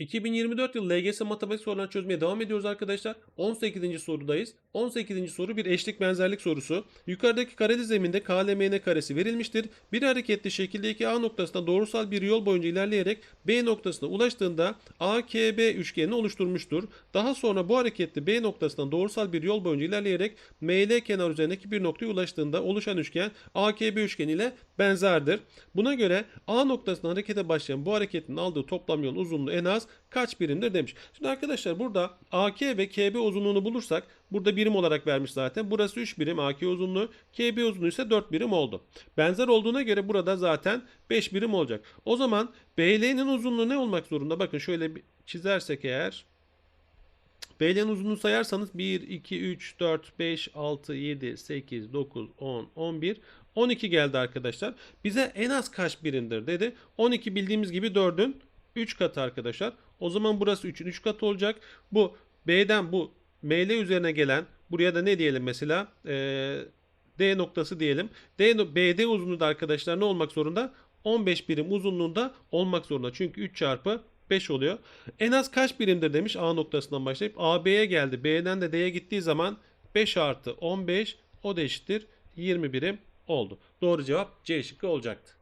2024 yılı LGS matematik sorularını çözmeye devam ediyoruz arkadaşlar. 18. sorudayız. 18. soru bir eşlik benzerlik sorusu. Yukarıdaki kareli zeminde KLMN karesi verilmiştir. Bir hareketli şekildeki A noktasına doğrusal bir yol boyunca ilerleyerek B noktasına ulaştığında AKB üçgenini oluşturmuştur. Daha sonra bu hareketli B noktasından doğrusal bir yol boyunca ilerleyerek ML kenar üzerindeki bir noktaya ulaştığında oluşan üçgen AKB üçgeni ile benzerdir. Buna göre A noktasından harekete başlayan bu hareketin aldığı toplam yolun uzunluğu en az kaç birimdir demiş. Şimdi arkadaşlar burada AK ve KB uzunluğunu bulursak burada birim olarak vermiş zaten. Burası 3 birim AK uzunluğu. KB uzunluğu ise 4 birim oldu. Benzer olduğuna göre burada zaten 5 birim olacak. O zaman BL'nin uzunluğu ne olmak zorunda? Bakın şöyle çizersek eğer BL'nin uzunluğunu sayarsanız 1, 2, 3, 4, 5, 6, 7, 8, 9, 10, 11, 12 geldi arkadaşlar. Bize en az kaç birimdir dedi. 12 bildiğimiz gibi 4'ün 3 katı arkadaşlar. O zaman burası 3'ün 3 katı olacak. Bu B'den bu ML üzerine gelen buraya da ne diyelim mesela Ee, D noktası diyelim. D, BD uzunluğu da arkadaşlar ne olmak zorunda? 15 birim uzunluğunda olmak zorunda. Çünkü 3 çarpı 5 oluyor. En az kaç birimdir demiş A noktasından başlayıp AB'ye geldi. B'den de D'ye gittiği zaman 5 artı 15 o da eşittir 20 birim oldu. Doğru cevap C şıkkı olacaktı.